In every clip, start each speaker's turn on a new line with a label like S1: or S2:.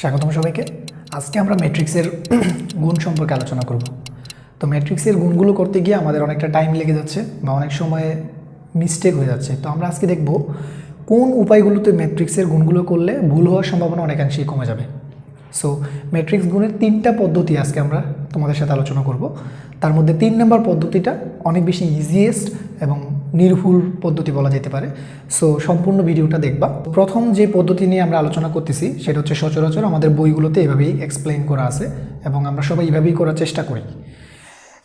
S1: স্বাগতম সবাইকে। আজকে আমরা ম্যাট্রিক্সের গুণ সম্পর্কে আলোচনা করব। তো ম্যাট্রিক্সের গুণগুলো করতে গিয়ে আমাদের অনেকটা টাইম লেগে যাচ্ছে বা অনেক সময় মিস্টেক হয়ে যাচ্ছে। তো আমরা আজকে দেখব কোন উপায়গুলোতে ম্যাট্রিক্সের গুণগুলো করলে ভুল হওয়ার সম্ভাবনা অনেকাংশেই কমে যাবে। সো ম্যাট্রিক্স গুণের তিনটা পদ্ধতি আজকে আমরা তোমাদের সাথে আলোচনা করব। তার মধ্যে তিন নম্বর পদ্ধতিটা অনেক বেশি ইজিয়েস্ট এবং নির্ভুল পদ্ধতি বলা যেতে পারে। সো সম্পূর্ণ ভিডিওটা দেখবা। প্রথম যে পদ্ধতি নিয়ে আমরা আলোচনা করতেছি, সেটা হচ্ছে সচরাচর আমাদের বইগুলোতে এভাবেই এক্সপ্লেন করা আছে এবং আমরা সবাই এভাবেই করার চেষ্টা করি।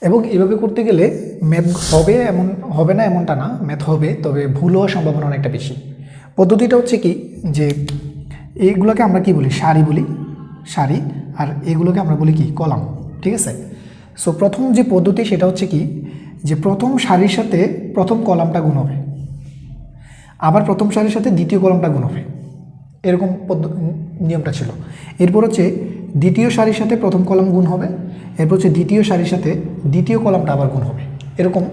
S1: এবং এভাবে করতে গেলে ম্যাথ হবে এমন, হবে না এমনটা না ম্যাথ হবে, তবে ভুল হওয়ার সম্ভাবনা অনেকটা বেশি। পদ্ধতিটা হচ্ছে কি, যে এইগুলোকে আমরা কি বলি? সারি বলি। সারি, আর এগুলোকে আমরা বলি কি? কলাম। ঠিক আছে? সো প্রথম যে পদ্ধতি, সেটা হচ্ছে কি যে প্রথম সারির সাথে প্রথম কলামটা গুণ হবে। আবার প্রথম সারির সাথে দ্বিতীয় কলামটা গুণ হবে। এরকম নিয়মটা ছিল। এরপর হচ্ছে দ্বিতীয় সারির সাথে প্রথম কলাম গুণ হবে। এরপর হচ্ছে দ্বিতীয় সারির সাথে দ্বিতীয় কলামটা আবার গুণ হবে। এরকম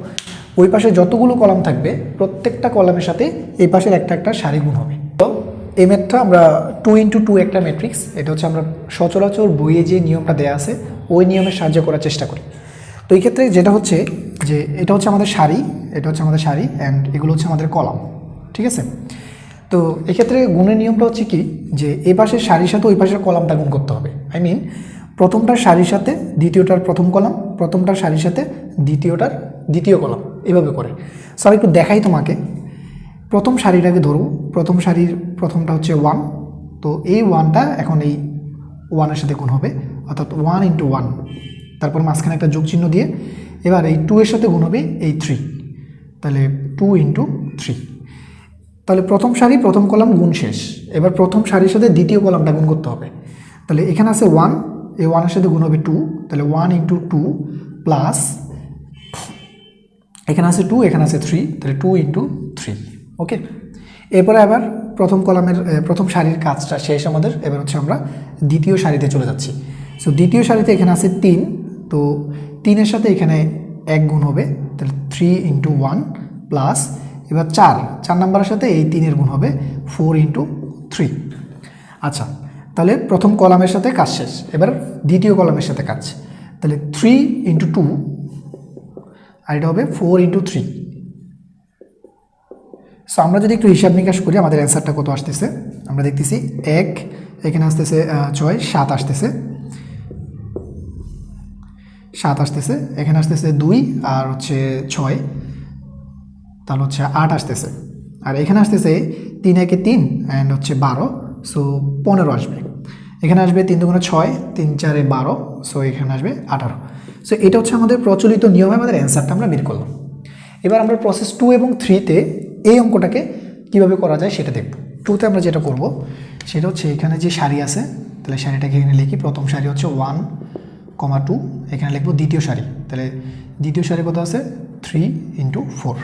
S1: ওই পাশে যতগুলো কলাম থাকবে, প্রত্যেকটা কলামের সাথে এই পাশের একটা একটা সারি গুণ হবে। তো এই ম্যাথটা আমরা টু ইন্টু টু একটা ম্যাট্রিক্স এটা হচ্ছে আমরা সচরাচর বইয়ে যে নিয়মটা দেওয়া আছে, ওই নিয়মের সাহায্য করার চেষ্টা করি। তো এই ক্ষেত্রে যেটা হচ্ছে যে এটা হচ্ছে আমাদের শাড়ি এটা হচ্ছে আমাদের শাড়ি অ্যান্ড এগুলো হচ্ছে আমাদের কলাম, ঠিক আছে? তো এক্ষেত্রে গুণের নিয়মটা হচ্ছে কি? যে এই পাশের সারির সাথে ওই পাশের কলামটা গুণ করতে হবে। আই মিন প্রথমটার শাড়ির সাথে দ্বিতীয়টার প্রথম কলাম, প্রথমটার শাড়ির সাথে দ্বিতীয়টার দ্বিতীয় কলাম, এভাবে করে। সব একটু দেখাই তোমাকে। প্রথম সারিটাকে ধরবো। প্রথম শাড়ির প্রথমটা হচ্ছে ওয়ান তো এই ওয়ানটা এখন এই ওয়ানের সাথে গুণ হবে, অর্থাৎ ওয়ান ইন্টু ওয়ান তারপর মাঝখানে একটা যোগ চিহ্ন দিয়ে এবার এই টু এর সাথে গুণ হবে এই থ্রি তাহলে টু ইন্টু থ্রি তাহলে প্রথম সারি, প্রথম কলাম গুণ শেষ। এবার প্রথম সারির সাথে দ্বিতীয় কলামটা গুণ করতে হবে। তাহলে এখানে আছে ওয়ান এই ওয়ানের সাথে গুণ হবে টু তাহলে ওয়ান ইন্টু টু প্লাস এখানে আছে টু এখানে আছে থ্রি তাহলে টু ইন্টু থ্রি ওকে এরপরে আবার প্রথম কলামের প্রথম সারির কাজটা শেষ আমাদের। এবার হচ্ছে আমরা দ্বিতীয় সারিতে চলে যাচ্ছি। সো দ্বিতীয় সারিতে এখানে আছে তিন। তো তিনের সাথে এখানে এক গুণ হবে, তাহলে থ্রি ইন্টু ওয়ান প্লাস এবার চার চার নাম্বারের সাথে এই তিনের গুণ হবে ফোর ইন্টু থ্রি আচ্ছা তাহলে প্রথম কলামের সাথে কাজ শেষ, এবার দ্বিতীয় কলামের সাথে কাজ। তাহলে থ্রি ইন্টু টু আর এটা হবে ফোর ইন্টু থ্রি সো আমরা যদি একটু হিসাব নিকাশ করি, আমাদের অ্যান্সারটা কত আসতেছে? আমরা দেখতেছি এক, এখানে আসতেছে ছয়, সাত আসতেছে। সাত আসতেছে, এখানে আসতেছে দুই আর হচ্ছে ছয়। তাহলে হচ্ছে আট আসতেছে। আর এখানে আসতেছে তিন একে তিন অ্যান্ড হচ্ছে বারো সো পনেরো আসবে। এখানে আসবে তিন দুগুণে ছয়, তিন চারে বারো সো এখানে আসবে আঠারো। সো এটা হচ্ছে আমাদের প্রচলিত নিয়মে, আমাদের অ্যান্সারটা আমরা বের করলাম। এবার আমরা প্রসেস টু এবং থ্রিতে এই অঙ্কটাকে কীভাবে করা যায় সেটা দেখব। টুতে আমরা যেটা করব, সেটা হচ্ছে এখানে যে শাড়ি আছে, তাহলে শাড়িটাকে এখানে লিখি। প্রথম শাড়ি হচ্ছে ওয়ান কমা টু, এখানে লিখব দ্বিতীয় সারি। তাহলে দ্বিতীয় সারি কত আছে? Three into four.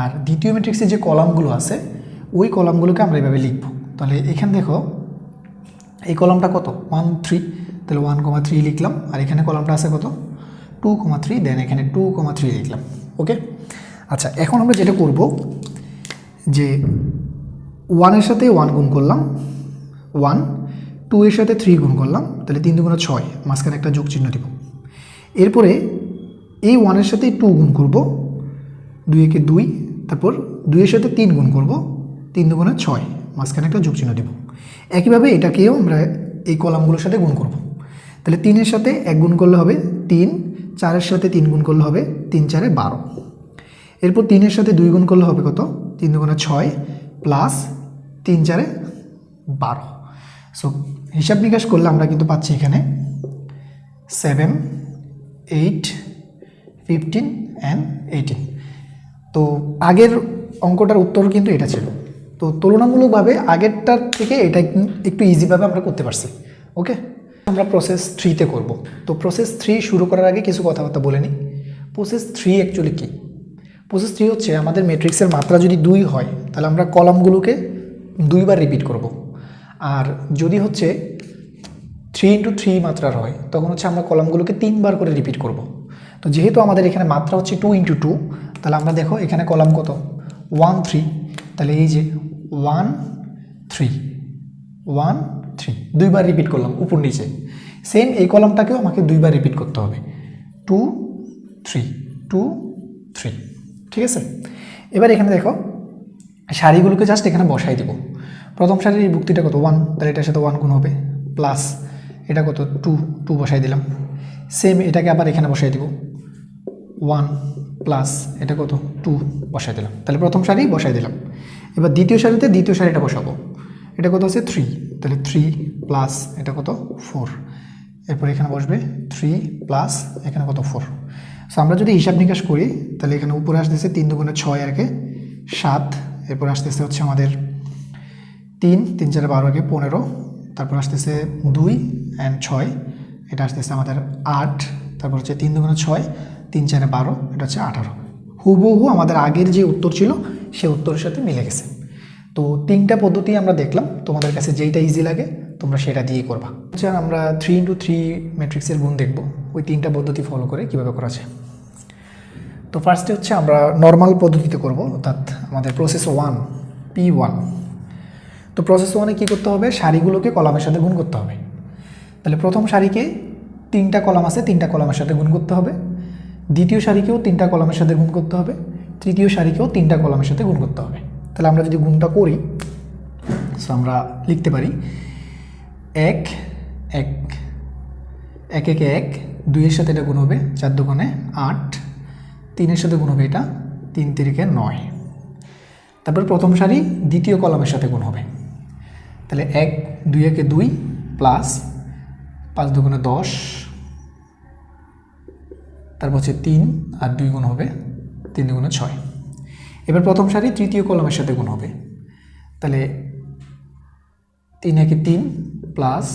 S1: আর দ্বিতীয় ম্যাট্রিক্সের যে কলামগুলো আছে, ওই কলামগুলোকে আমরা এভাবে লিখব। তাহলে এখানে দেখো, এই কলামটা কত? One three. তাহলে ওয়ান কমা থ্রি লিখলাম। আর এখানে কলামটা আছে কত? টু কমা থ্রি। দেন এখানে টু কমা থ্রি লিখলাম। ওকে? আচ্ছা এখন আমরা যেটা করব, যে ওয়ানের সাথে ওয়ান গুণ করলাম। ওয়ান টু এর সাথে থ্রি গুণ করলাম, তাহলে তিন দুগুণে ছয়, মাঝখানে একটা যোগ চিহ্ন দিব। এরপরে এই ওয়ানের সাথে টু গুণ করব, দুই একে দুই, তারপর দুইয়ের সাথে তিন গুণ করব, তিন দুগুণে ছয়, মাঝখানে একটা যোগ চিহ্ন দিব। একইভাবে এটাকেও আমরা এই কলামগুলোর সাথে গুণ করব। তাহলে তিনের সাথে এক গুণ করলে হবে তিন চারের সাথে তিন গুণ করলে হবে তিন চারে বারো। এরপর তিনের সাথে দুই গুণ করলে হবে কত? তিন দুগুণে ছয় প্লাস তিন চারে বারো। সো হিসাব নিকাশ করলে আমরা কিন্তু পাচ্ছি এখানে seven eight fifteen and eighteen তো আগের অঙ্কটার উত্তর কিন্তু এটা ছিল। তো তুলনামূলকভাবে আগেরটার থেকে এটা একটু ইজিভাবে আমরা করতে পারছি। ওকে আমরা প্রসেস থ্রিতে করব। তো প্রসেস থ্রি শুরু করার আগে কিছু কথাবার্তা বলে নিই। প্রসেস থ্রি অ্যাকচুয়ালি কী? প্রসেস থ্রি হচ্ছে আমাদের ম্যাট্রিক্সের মাত্রা যদি দুই হয়, তাহলে আমরা কলামগুলোকে দুইবার রিপিট করব। আর যদি হচ্ছে থ্রি ইন্টু থ্রি মাত্রার হয়, তখন হচ্ছে আমরা কলামগুলোকে তিনবার করে রিপিট করব। তো যেহেতু আমাদের এখানে মাত্রা হচ্ছে টু ইন্টু টু তাহলে আমরা দেখো এখানে কলাম কত? ওয়ান থ্রি তাহলে এই যে ওয়ান থ্রি ওয়ান থ্রি দুইবার রিপিট করলাম উপর নিচে। সেম এই কলামটাকেও আমাকে দুইবার রিপিট করতে হবে। টু থ্রি টু থ্রি ঠিক আছে? এবার এখানে দেখো, শাড়িগুলোকে জাস্ট এখানে বসাই দিব। প্রথম সারির এই বুক্তিটা কত? ওয়ান তাহলে এটার সাথে ওয়ান গুণ হবে। প্লাস এটা কত? টু টু বসাই দিলাম। সেম এটাকে আবার এখানে বসাই দিব। ওয়ান প্লাস এটা কত? টু বসাই দিলাম। তাহলে প্রথম সারি বসাই দিলাম। এবার দ্বিতীয় সারিতে দ্বিতীয় সারিটা বসাবো। এটা কত আছে? থ্রি তাহলে থ্রি প্লাস এটা কত? ফোর এরপর এখানে বসবে থ্রি প্লাস এখানে কত? ফোর সো আমরা যদি হিসাব নিকাশ করি, তাহলে এখানে উপরে আসতেছে তিন দুগুণে ছয় আর কে সাত। এরপর আসতেছে হচ্ছে আমাদের তিন তিন চারে বারো আগে পনেরো, তারপর আসতেছে দুই অ্যান্ড ছয়, এটা আসতেছে আমাদের আট, তারপর হচ্ছে তিন দুগুণে ছয়, তিন চারে বারো, এটা হচ্ছে আঠারো। হুবহু আমাদের আগের যে উত্তর ছিল, সে উত্তরের সাথে মিলে গেছে। তো তিনটা পদ্ধতি আমরা দেখলাম, তোমাদের কাছে যেইটা ইজি লাগে, তোমরা সেটা দিয়েই করবা। আচ্ছা আমরা থ্রি ইন্টু থ্রি ম্যাট্রিক্সের গুণ দেখব, ওই তিনটা পদ্ধতি ফলো করে কীভাবে করা যায়। তো ফার্স্টে হচ্ছে আমরা নর্মাল পদ্ধতিতে করব, অর্থাৎ আমাদের প্রসেস ওয়ান পি ওয়ান তো প্রসেস ওয়ানে কী করতে হবে? সারিগুলোকে কলামের সাথে গুণ করতে হবে। তাহলে প্রথম সারিকে তিনটা কলাম আছে, তিনটা কলামের সাথে গুণ করতে হবে। দ্বিতীয় সারিকেও তিনটা কলামের সাথে গুণ করতে হবে। তৃতীয় সারিকেও তিনটা কলামের সাথে গুণ করতে হবে। তাহলে আমরা যদি গুণটা করি সো আমরা লিখতে পারি, এক এক এক, একে, এক, দুইয়ের সাথে এটা গুণ হবে, চার দোকানে আট, তিনের সাথে গুণ হবে এটা তিন তিরিকে নয়। তারপর প্রথম সারি দ্বিতীয় কলামের সাথে গুণ হবে। তাহলে এক, দুই, একে দুই প্লাস পাঁচ দুগুণে দশ, তারপর হচ্ছে তিন, আর দুই গুণ হবে তিন দুগুণে ছয়। এবার প্রথম সারি তৃতীয় কলমের সাথে গুণ হবে। তাহলে তিন একে তিন প্লাস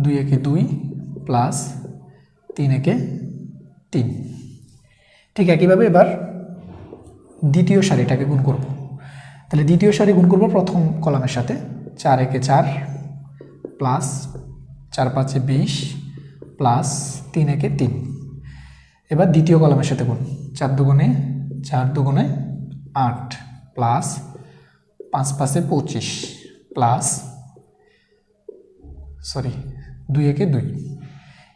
S1: দুই একে দুই প্লাস তিন একে তিন। ঠিক একইভাবে এবার দ্বিতীয় সারিটাকে গুণ করব। তাহলে দ্বিতীয় সারি গুণ করব প্রথম কলামের সাথে। চার একে চার প্লাস চার পাঁচে বিশ প্লাস তিন একে তিন। এবার দ্বিতীয় কলামের সাথে গুণ। চার দুগুণে চার দুগুণে আট প্লাস পাঁচ পাঁচে পঁচিশ প্লাস সরি দুই একে দুই।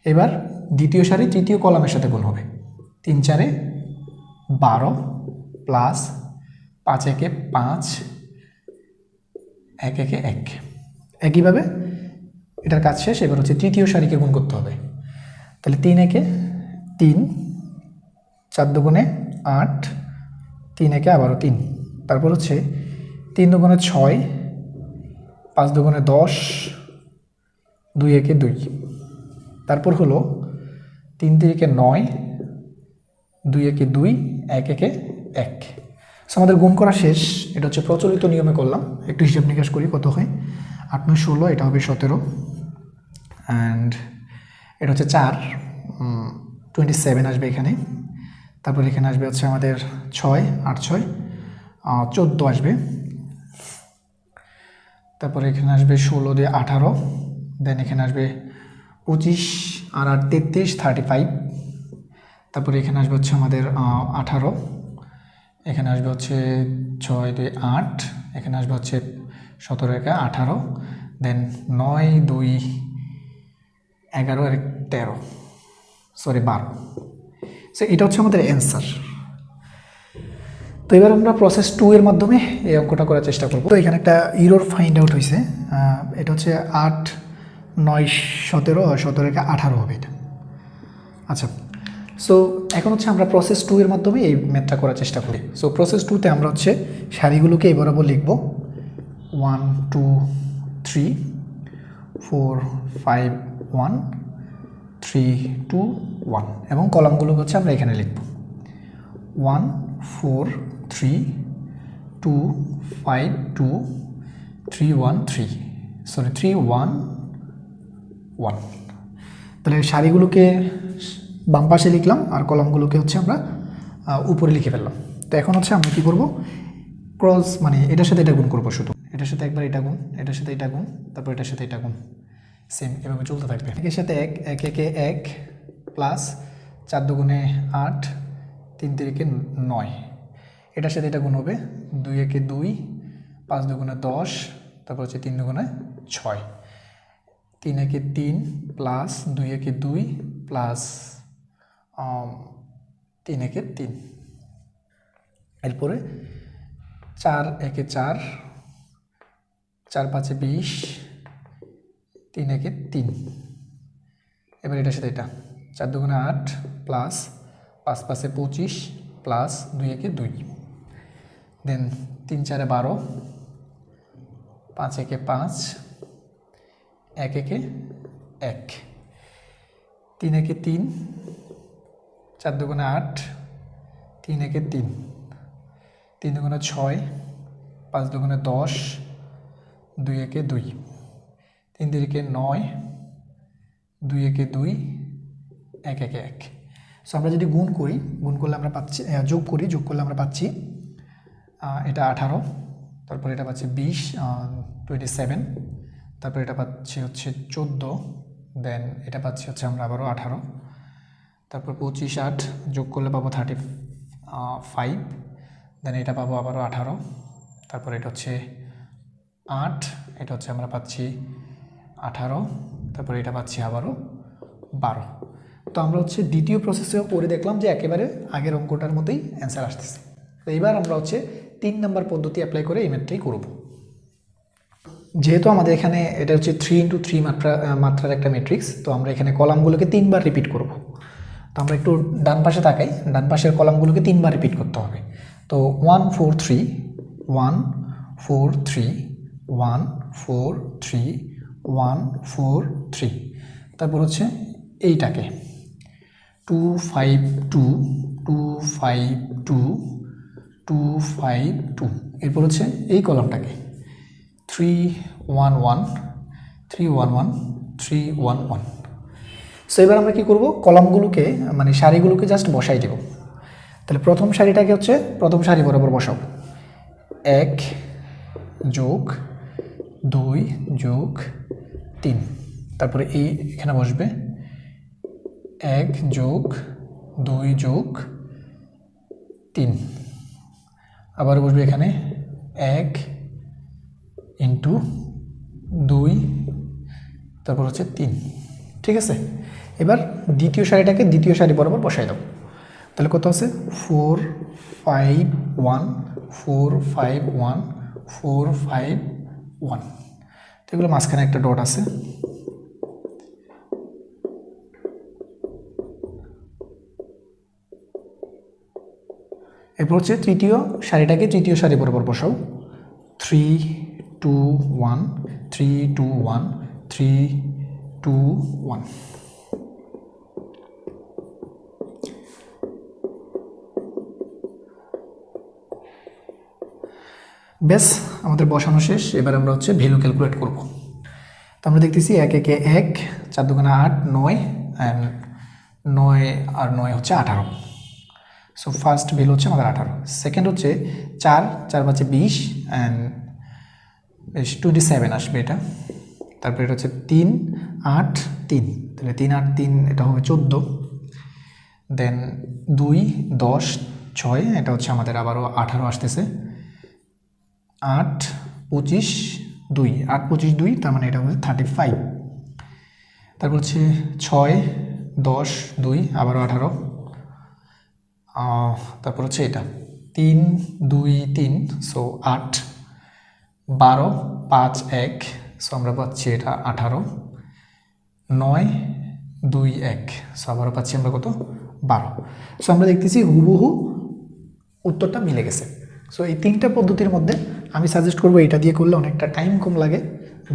S1: এবার দ্বিতীয় সারি তৃতীয় কলামের সাথে গুণ হবে। তিন চারে বারো প্লাস পাঁচ একে পাঁচ, এক একে এক। একইভাবে এটার কাজ শেষ, এবার হচ্ছে তৃতীয় সারিকে গুণ করতে হবে। তাহলে তিন একে তিন, চার দুগুণে আট, তিন একে আবারও তিন। তারপর হচ্ছে তিন দুগুণে ছয়, পাঁচ দুগুণে দশ, দুই একে দুই। তারপর হলো তিন তিরিকে নয়, দুই একে দুই, এক একে এক। আমাদের গুণ করা শেষ। এটা হচ্ছে প্রচলিত নিয়মে করলাম। একটু হিসাব নিকাশ করি কত হয়। আট, নয়, ষোলো, এটা হবে সতেরো। অ্যান্ড এটা হচ্ছে চার। টোয়েন্টি সেভেন আসবে এখানে। তারপর এখানে আসবে হচ্ছে আমাদের ছয়, আট, ছয়। চোদ্দ আসবে। তারপর এখানে আসবে ষোলো দিয়ে আঠারো। দেন এখানে আসবে পঁচিশ আর আট তেত্রিশ থার্টি ফাইভ তারপরে এখানে আসবে হচ্ছে আমাদের আঠারো। এখানে আসবে হচ্ছে ছয় দুই আট, এখানে আসবে হচ্ছে সতেরো একে আঠারো দেন নয় দুই এগারো আর তেরো সরি বারো। সো এটা হচ্ছে আমাদের অ্যান্সার তো এবার আমরা প্রসেস টু এর মাধ্যমে এই অঙ্কটা করার চেষ্টা করব। তো এখানে একটা ইরোর ফাইন্ড আউট হয়েছে। এটা হচ্ছে আট, নয়, সতেরো সতেরো একে আঠারো হবে এটা। আচ্ছা সো এখন হচ্ছে আমরা প্রসেস টু এর মাধ্যমে এই ম্যাথটা করার চেষ্টা করি। সো প্রসেস টুতে আমরা হচ্ছে শাড়িগুলোকে এই বরাবর লিখব। One two three four five one three two one এবং কলামগুলো হচ্ছে আমরা এখানে লিখব। One four three two five two three one three sorry three one one তাহলে সারিগুলোকে বাম পাশে লিখলাম আর কলমগুলোকে হচ্ছে আমরা উপরে লিখে ফেললাম। তো এখন হচ্ছে আমরা কী করব? ক্রস মানে এটার সাথে এটা গুণ করব শুধু। এটার সাথে একবার এটা গুণ, এটার সাথে এটা গুণ, তারপর এটার সাথে এটা গুণ। সেম এভাবে চলতে থাকবে। একের সাথে এক এক, একে এক প্লাস চার দুগুণে আট, তিন তিরিকে নয়। এটার সাথে এটা গুণ হবে দুই একে দুই, পাঁচ দুগুণে দশ, তারপর হচ্ছে তিন দুগুণে ছয়। তিন একে তিন প্লাস দুই একে দুই প্লাস তিন একে তিন। এরপরে চার একে চার চার পাঁচে বিশ, তিন একে তিন। এবার এটার সাথে এটা। চার দুগুণে আট প্লাস পাঁচ পাঁচে পঁচিশ প্লাস দুই একে দুই। দেন তিন চারে বারো, পাঁচ একে পাঁচ, এক একে এক। তিন একে তিন চার দুগুণে আট, তিন একে তিন। তিন দুগুণে ছয়, পাঁচ দুগুণে দশ, দুই একে দুই। তিন তিরিকে নয়, দুই একে দুই, এক একে এক। সো আমরা যদি গুণ করি, গুণ করলে আমরা পাচ্ছি যোগ করি, যোগ করলে আমরা পাচ্ছি এটা আঠারো, তারপর এটা পাচ্ছি বিশ টোয়েন্টি সেভেন তারপর এটা পাচ্ছি হচ্ছে চোদ্দ দেন এটা পাচ্ছি হচ্ছে আমরা আবারও আঠারো। তারপর পঁচিশ আট যোগ করলে পাবো থার্টি ফাইভ দেন এটা পাবো আবারও আঠারো। তারপর এটা হচ্ছে আট, এটা হচ্ছে আমরা পাচ্ছি আঠারো। তারপর এটা পাচ্ছি আবারও বারো। তো আমরা হচ্ছে দ্বিতীয় প্রসেসেও করে দেখলাম যে একেবারে আগের অঙ্কটার মধ্যেই অ্যান্সার আসতেছে। তো এবার আমরা হচ্ছে তিন নম্বর পদ্ধতি অ্যাপ্লাই করে এই ম্যাথটাই করব। যেহেতু আমাদের এখানে এটা হচ্ছে থ্রি ইন্টু থ্রি মাত্রা মাত্রার একটা ম্যাট্রিক্স তো আমরা এখানে কলামগুলোকে তিনবার রিপিট করব। তো আমরা একটু ডান পাশে তাকাই। ডান পাশের কলামগুলোকে তিনবার রিপিট করতে হবে। তো one four three one four three one four three one four three তারপর হচ্ছে এইটাকে। Two five two two five two two five two এরপর হচ্ছে এই কলামটাকে। Three one one three one one three one one so এবার আমরা কী করব? কলামগুলোকে মানে সারিগুলোকে জাস্ট বসাই দেব। তাহলে প্রথম সারিটাকে হচ্ছে, প্রথম সারি বরাবর বসাবো এক যোগ দুই যোগ তিন। তারপরে এই এখানে বসবে। এক যোগ দুই যোগ তিন। আবার বসবে এখানে এক ইন্টু দুই, তারপর হচ্ছে তিন। ঠিক আছে? এবার দ্বিতীয় সারিটাকে দ্বিতীয় সারি বরাবর বসাই দাও তাহলে কত আছে? Four five one, four five one, four five one. তো এগুলো মাঝখানে একটা ডট আছে। এরপর হচ্ছে তৃতীয় সারিটাকে তৃতীয় সারি বরাবর বসাও। Three two one, three two one, three two one. ব্যাস, আমাদের বসানো শেষ। এবার আমরা হচ্ছে ভ্যালু ক্যালকুলেট করব। তো আমরা দেখতেছি এক, একে এক, চার দোকানে আট, নয় অ্যান্ড নয় আর নয় হচ্ছে আঠারো। সো ফার্স্ট ভ্যালু হচ্ছে আমাদের আঠারো। সেকেন্ড হচ্ছে চার চার পাঁচে বিশ অ্যান্ড বেশ টোয়েন্টি সেভেন আসবে এটা। তারপরে এটা হচ্ছে তিন, আট, তিন। তাহলে তিন, আট, তিন, এটা হবে চোদ্দ। দেন দুই, দশ, ছয়, এটা হচ্ছে আমাদের আবারও আঠারো আসতেছে। আট পঁচিশ দুই। আট পঁচিশ দুই, তার মানে এটা হচ্ছে থার্টি ফাইভ তারপর হচ্ছে ছয়, দশ, দুই, আবারও আঠারো। তারপর হচ্ছে এটা। তিন, দুই, তিন সো আট। বারো, পাঁচ, এক সো আমরা পাচ্ছি এটা আঠারো। নয়, দুই, এক সো আবারও পাচ্ছি আমরা কত? বারো। সো আমরা দেখতেছি হুবহু উত্তরটা মিলে গেছে। সো এই তিনটা পদ্ধতির মধ্যে আমি সাজেস্ট করব এটা দিয়ে করলে অনেকটা টাইম কম লাগে,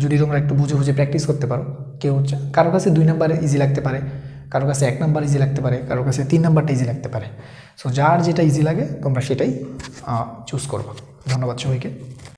S1: যদি তোমরা একটু বুঝে বুঝে প্র্যাকটিস করতে পারো। কেউ হচ্ছে, কারও কাছে দুই নাম্বারে ইজি লাগতে পারে, কারও কাছে এক নাম্বার ইজি লাগতে পারে, কারও কাছে তিন নাম্বারটা ইজি লাগতে পারে। সো যার যেটা ইজি লাগে, তোমরা সেটাই চুজ করব। ধন্যবাদ সবাইকে।